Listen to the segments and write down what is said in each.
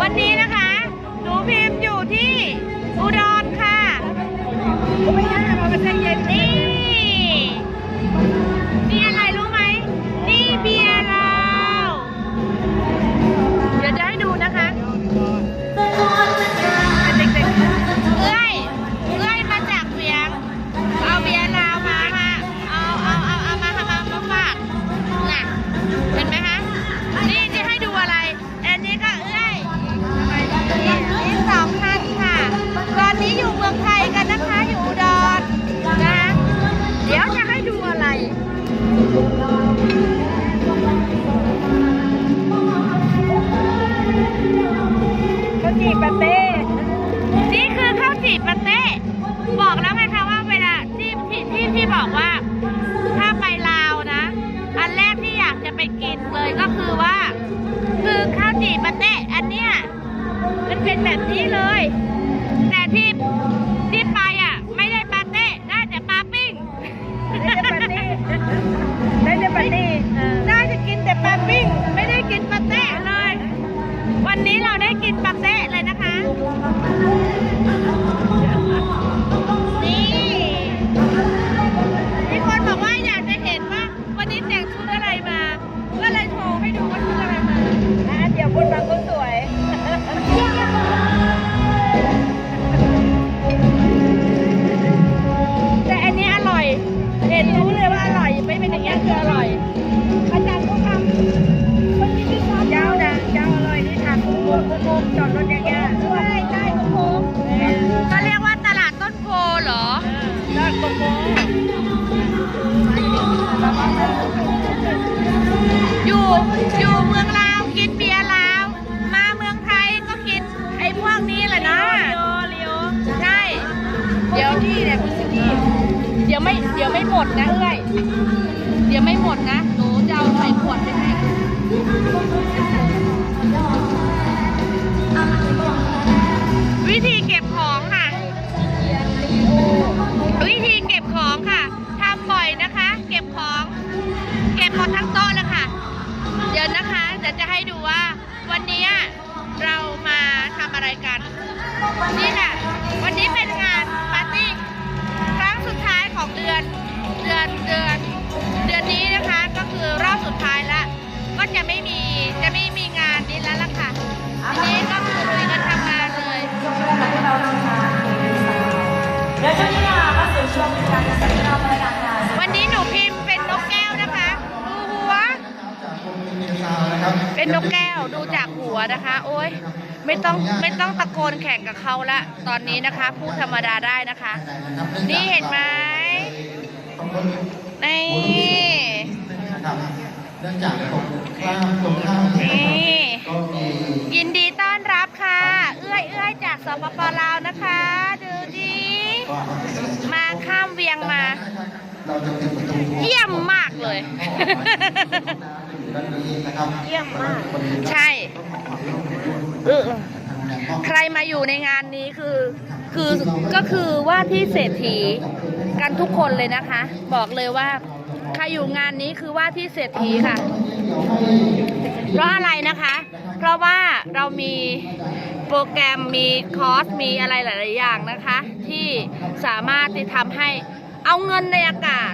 วันนี้นะคะ จีบปาเต้ นี่คือข้าวจีบปาเต้ บอกแล้วไง หมดนะเอ้ยเดี๋ยวไม่หมดนะหนูจะเอาใส่ขวดไปให้วิธีเก็บของค่ะ วิธีเก็บของค่ะทำบ่อยนะคะ เก็บของ เก็บหมดทั้งโต๊ะเลยค่ะเดี๋ยวนะคะเดี๋ยวจะให้ดูว่าวันนี้เรามาทำอะไรกันนี่ค่ะ วันนี้เป็นงานปาร์ตี้ครั้งสุดท้ายของเดือน อนเดือนเดือนนี้นะคะก็คือรอบสุดท้ายแล้วก็จะไม่มีจะไม่มีงานนี้แล้วล่ะค่ะทีนี้ก็คือลุยกันทำงานเลยวันนี้หนูพิมพ์เป็นนกแก้วนะคะดูหัว เป็นนกแก้วดูจากหัวนะคะ โอ้ยไม่ต้องไม่ต้องตะโกนแข่งกับเขาละตอนนี้นะคะ พูดธรรมดาได้นะคะ นี่เห็นไหม นี่ เนื่องจากตรงข้ามตรงข้ามนี่ ก็มียินดีต้อนรับค่ะ เอื้อยเอื้อยจากสปปลาวนะคะ ดูดิ มาข้ามเวียงมา เราจะปิดประตูเยี่ยมมากเลย ด้านนี้นะครับเยี่ยมมาก ใช่เออใครมาอยู่ในงานนี้คือ คือก็คือว่าที่เศรษฐี กันทุกคนเลยนะคะ บอกเลยว่าใครอยู่งานนี้คือว่าที่เศรษฐีค่ะ เพราะอะไรนะคะ เพราะว่าเรามีโปรแกรมมีคอร์สมีอะไรหลาย ๆ อย่างนะคะ ที่สามารถที่ทำให้เอาเงินในอากาศ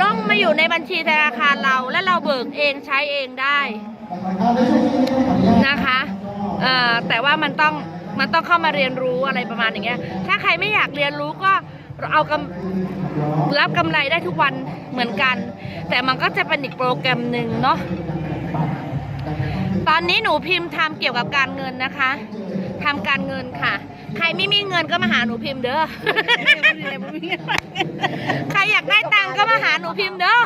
ล่องมาอยู่ในบัญชีธนาคารเราและเราเบิกเองใช้เองได้นะคะเอ่อแต่ว่ามันต้องมันต้องเข้ามาเรียนรู้อะไรประมาณอย่างเงี้ย ถ้าใครไม่อยากเรียนรู้ก็ เราเอากำรับกำไรได้ทุกวันเหมือนกัน แต่มันก็จะเป็นอีกโปรแกรมหนึ่งเนาะตอนนี้หนูพิมพ์ทำเกี่ยวกับการเงินนะคะทำการเงินค่ะ ใครไม่มีเงินก็มาหาหนูพิมพ์เด้อใครอยากได้ตังก็มาหาหนูพิมพ์เด้อ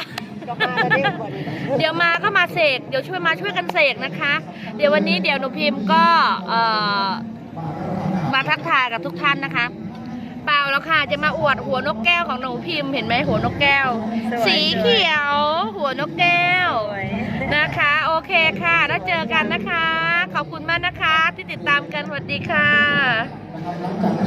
เดี๋ยวมาก็มาเสก เดี๋ยวช่วยมาช่วยกันเสกนะคะ เดี๋ยววันนี้เดี๋ยวหนูพิมพ์ก็มาทักทายกับทุกท่านนะคะ เปล่าแล้วค่ะ จะมาอวดหัวนกแก้วของหนูพิมพ์เห็นไหมหัวนกแก้วสีเขียว หัวนกแก้วสวย นะคะ โอเคค่ะ แล้วเจอกันนะคะ ขอบคุณมากนะคะ ที่ติดตามกันสวัสดีค่ะ